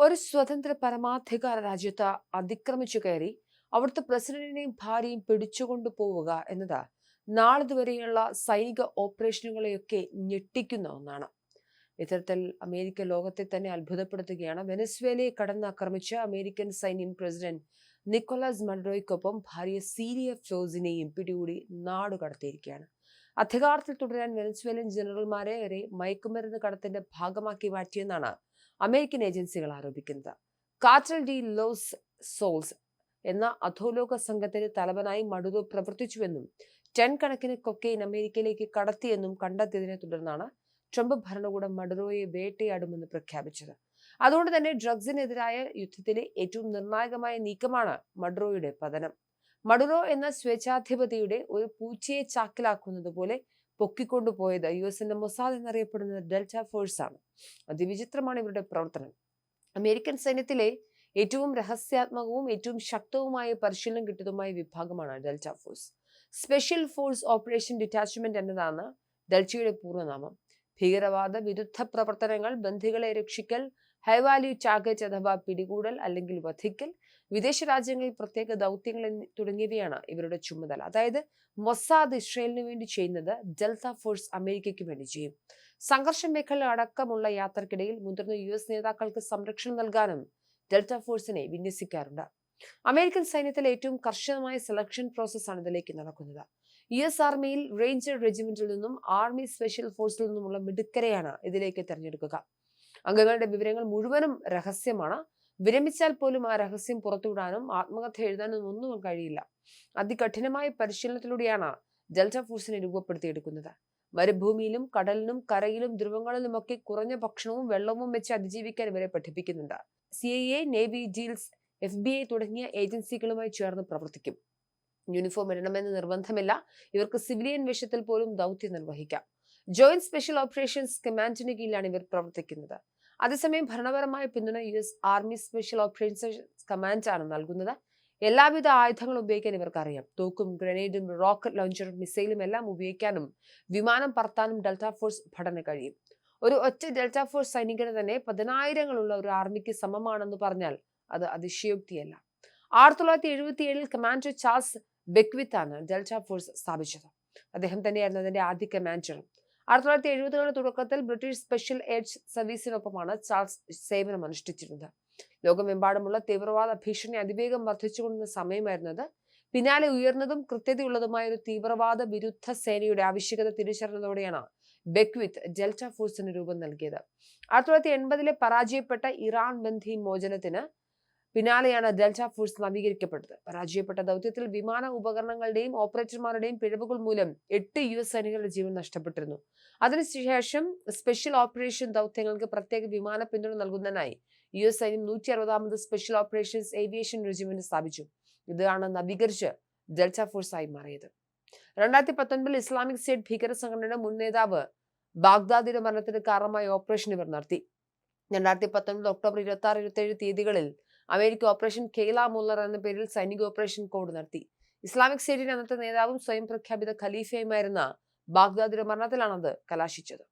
ഒരു സ്വതന്ത്ര പരമാധികാര രാജ്യത്ത് അതിക്രമിച്ചു കയറി അവിടുത്തെ പ്രസിഡന്റിനെയും ഭാര്യയും പിടിച്ചുകൊണ്ടു പോവുക എന്നത്. നാളിതുവരെയുള്ള സൈനിക ഓപ്പറേഷനുകളെയൊക്കെ ഞെട്ടിക്കുന്ന ഒന്നാണ്. ഇത്തരത്തിൽ അമേരിക്ക ലോകത്തെ തന്നെ അത്ഭുതപ്പെടുത്തുകയാണ്. വെനസ്വേലയെ കടന്നാക്രമിച്ച അമേരിക്കൻ സൈന്യം പ്രസിഡന്റ് നിക്കോളാസ് മഡ്രോയ്ക്കൊപ്പം ഭാര്യ സീരിയ ഫ്ലോസിനെയും പിടികൂടി നാട് കടത്തിയിരിക്കുകയാണ് അധികാരത്തിൽ തുടരാൻ വെനസ്വേലൻ ജനറൽമാരെ വരെ മയക്കുമരുന്ന് കടത്തിന്റെ ഭാഗമാക്കി മാറ്റിയെന്നാണ് അമേരിക്കൻ ഏജൻസികൾ ആരോപിക്കുന്നത്. കാറ്റൽ ഡി ലോസ് സോൾസ് എന്ന അധോലോക സംഘത്തിന്റെ തലവനായി മടുതോ പ്രവർത്തിച്ചുവെന്നും ടെൻ കണക്കിന് കൊക്കെയിൻ അമേരിക്കയിലേക്ക് കടത്തിയെന്നും കണ്ടെത്തിയതിനെ തുടർന്നാണ് ട്രംപ് ഭരണകൂടം മഡുറോയെ വേട്ടയാടുമെന്ന് പ്രഖ്യാപിച്ചത്. അതുകൊണ്ട് തന്നെ ഡ്രഗ്സിനെതിരായ യുദ്ധത്തിലെ ഏറ്റവും നിർണായകമായ നീക്കമാണ് മഡുറോയുടെ പതനം. മഡുറോ എന്ന സ്വേച്ഛാധിപതിയുടെ ഒരു പൂച്ചയെ ചാക്കിലാക്കുന്നത് പോലെ പൊക്കിക്കൊണ്ടുപോയത് യു എസിന്റെ മൊസാദ് എന്നറിയപ്പെടുന്ന ഡെൽറ്റ ഫോഴ്സ് ആണ്. അതിവിചിത്രമാണ് ഇവരുടെ പ്രവർത്തനം. അമേരിക്കൻ സൈന്യത്തിലെ ഏറ്റവും രഹസ്യാത്മകവും ഏറ്റവും ശക്തവുമായ പരിശീലനം കിട്ടിയതുമായ വിഭാഗമാണ് Delta force. Special force operation detachment എന്നതാണ് ഡെൽറ്റയുടെ പൂർണനാമം ഭീകരവാദ വിരുദ്ധ പ്രവർത്തനങ്ങൾ ബന്ധികളെ രക്ഷിക്കൽ ഹൈവാല്യൂ ടാർഗറ്റ് അഥവാ പിടികൂടൽ അല്ലെങ്കിൽ വധിക്കൽ വിദേശ രാജ്യങ്ങളിൽ പ്രത്യേക ദൗത്യങ്ങൾ തുടങ്ങിയവയാണ് ഇവരുടെ ചുമതല. അതായത് മൊസാദ് ഇസ്രയേലിന് വേണ്ടി ചെയ്യുന്നത് ഡെൽറ്റ ഫോഴ്സ് അമേരിക്കയ്ക്ക് വേണ്ടി ചെയ്യും. സംഘർഷ മേഖല അടക്കമുള്ള യാത്രക്കിടയിൽ മുതിർന്ന യു എസ് നേതാക്കൾക്ക് സംരക്ഷണം നൽകാനും ഡെൽറ്റ ഫോഴ്സിനെ വിന്യസിക്കാറുണ്ട്. അമേരിക്കൻ സൈന്യത്തിലെ ഏറ്റവും കർശനമായ സെലക്ഷൻ പ്രോസസ്സാണ് ഇതിലേക്ക് നടക്കുന്നത്. യു എസ് ആർമിയിൽ റേഞ്ചർ റെജിമെന്റിൽ നിന്നും ആർമി സ്പെഷ്യൽ ഫോഴ്സിൽ നിന്നുമുള്ള മിടുക്കരെയാണ് ഇതിലേക്ക് തിരഞ്ഞെടുക്കുക. അംഗങ്ങളുടെ വിവരങ്ങൾ മുഴുവനും രഹസ്യമാണ്. വിരമിച്ചാൽ പോലും ആ രഹസ്യം പുറത്തുവിടാനും ആത്മകഥ എഴുതാനും ഒന്നും കഴിയില്ല. അതികഠിനമായ പരിശീലനത്തിലൂടെയാണ് ഡെൽറ്റ ഫോഴ്സിനെ രൂപപ്പെടുത്തിയെടുക്കുന്നത്. മരുഭൂമിയിലും കടലിലും കരയിലും ധ്രുവങ്ങളിലുമൊക്കെ കുറഞ്ഞ ഭക്ഷണവും വെള്ളവും വെച്ച് അതിജീവിക്കാൻ ഇവരെ പഠിപ്പിക്കുന്നുണ്ട്. C I A navy seals F B I തുടങ്ങിയ ഏജൻസികളുമായി ചേർന്ന് പ്രവർത്തിക്കും. യൂണിഫോം ഇടണമെന്ന് നിർബന്ധമില്ല. ഇവർക്ക് സിവിലിയൻ വേഷത്തിൽ പോലും ദൗത്യം നിർവഹിക്കാം. ജോയിന്റ് സ്പെഷ്യൽ ഓപ്പറേഷൻസ് കമാൻഡിന് കീഴിലാണ് ഇവർ പ്രവർത്തിക്കുന്നത്. അതേസമയം ഭരണപരമായ പിന്തുണ U S army special operations command ആണ് നൽകുന്നത്. എല്ലാവിധ ആയുധങ്ങളും ഉപയോഗിക്കാൻ ഇവർക്ക് അറിയാം തോക്കും ഗ്രനേഡും റോക്കറ്റ് ലോഞ്ചറും മിസൈലും എല്ലാം ഉപയോഗിക്കാനും വിമാനം പറത്താനും ഡെൽറ്റ ഫോഴ്സ് ഭടന കഴിയും. ഒരു ഒറ്റ ഡെൽറ്റ ഫോഴ്സ് സൈനികന് തന്നെ പതിനായിരങ്ങളുള്ള ഒരു ആർമിക്ക് സമമാണെന്ന് പറഞ്ഞാൽ അത് അതിശയോക്തിയല്ല. ആയിരത്തി തൊള്ളായിരത്തി എഴുപത്തി ഏഴിൽ കമാൻഡർ ചാൾസ് ബെക്വിത്ത് ആണ് ഡെൽറ്റ ഫോഴ്സ് സ്ഥാപിച്ചത്. അദ്ദേഹം തന്നെയായിരുന്നു അതിന്റെ ആദ്യ കമാൻഡറും ആയിരത്തി തൊള്ളായിരത്തി എഴുപതുകളുടെ തുടക്കത്തിൽ ബ്രിട്ടീഷ് സ്പെഷ്യൽ എയ്ഡ്സ് സർവീസിനൊപ്പമാണ് ചാൾസ് സേവനം അനുഷ്ഠിച്ചിരുന്നത്. ലോകമെമ്പാടുമുള്ള തീവ്രവാദ ഭീഷണി അതിവേഗം വർദ്ധിച്ചുകൊണ്ടിരുന്ന സമയമായിരുന്നത്. പിന്നാലെ ഉയർന്നതും കൃത്യതയുള്ളതുമായ ഒരു തീവ്രവാദ വിരുദ്ധ സേനയുടെ ആവശ്യകത തിരിച്ചറിഞ്ഞതോടെയാണ് ബെക്വിത്ത് ഡെൽറ്റ ഫോഴ്സിന് രൂപം നൽകിയത്. ആയിരത്തി തൊള്ളായിരത്തി എൺപതിലെ പരാജയപ്പെട്ട ഇറാൻ ബന്ധി മോചനത്തിന് പിന്നാലെയാണ് ഡെൽറ്റ ഫോഴ്സ് നവീകരിക്കപ്പെട്ടത്. പരാജയപ്പെട്ട ദൗത്യത്തിൽ വിമാന ഉപകരണങ്ങളുടെയും ഓപ്പറേറ്റർമാരുടെയും പിഴവുകൾ മൂലം എട്ട് യു എസ് സൈനികരുടെ ജീവൻ നഷ്ടപ്പെട്ടിരുന്നു. അതിനുശേഷം സ്പെഷ്യൽ ഓപ്പറേഷൻ ദൗത്യങ്ങൾക്ക് പ്രത്യേക വിമാന പിന്തുണ നൽകുന്നതിനായി യു എസ് സൈന്യം നൂറ്റി അറുപതാമത് സ്പെഷ്യൽ ഓപ്പറേഷൻസ് ഏവിയേഷൻ റെജിമെന്റ് സ്ഥാപിച്ചു. ഇതാണ് നവീകരിച്ച് ഡെൽറ്റ ഫോഴ്സ് ആയി മാറിയത്. രണ്ടായിരത്തി പത്തൊൻപതിൽ ഇസ്ലാമിക് സ്റ്റേറ്റ് ഭീകര സംഘടനയുടെ മുൻ നേതാവ് ബാഗ്ദാദിയുടെ മരണത്തിന് കാരണമായ ഓപ്പറേഷൻ ഇവർ നടത്തി. രണ്ടായിരത്തി പത്തൊൻപത് ഒക്ടോബർ ഇരുപത്തി ആറ് ഇരുപത്തി ഏഴ് തീയതികളിൽ അമേരിക്ക ഓപ്പറേഷൻ കെയ്ല മുല്ലർ എന്ന പേരിൽ സൈനിക ഓപ്പറേഷൻ കോഡ് നടത്തി. ഇസ്ലാമിക് സ്റ്റേറ്റിന്റെ അന്നത്തെ നേതാവും സ്വയം പ്രഖ്യാപിത ഖലീഫയുമായിരുന്ന ബാഗ്ദാദിയുടെ മരണത്തിലാണത് കലാശിച്ചത്.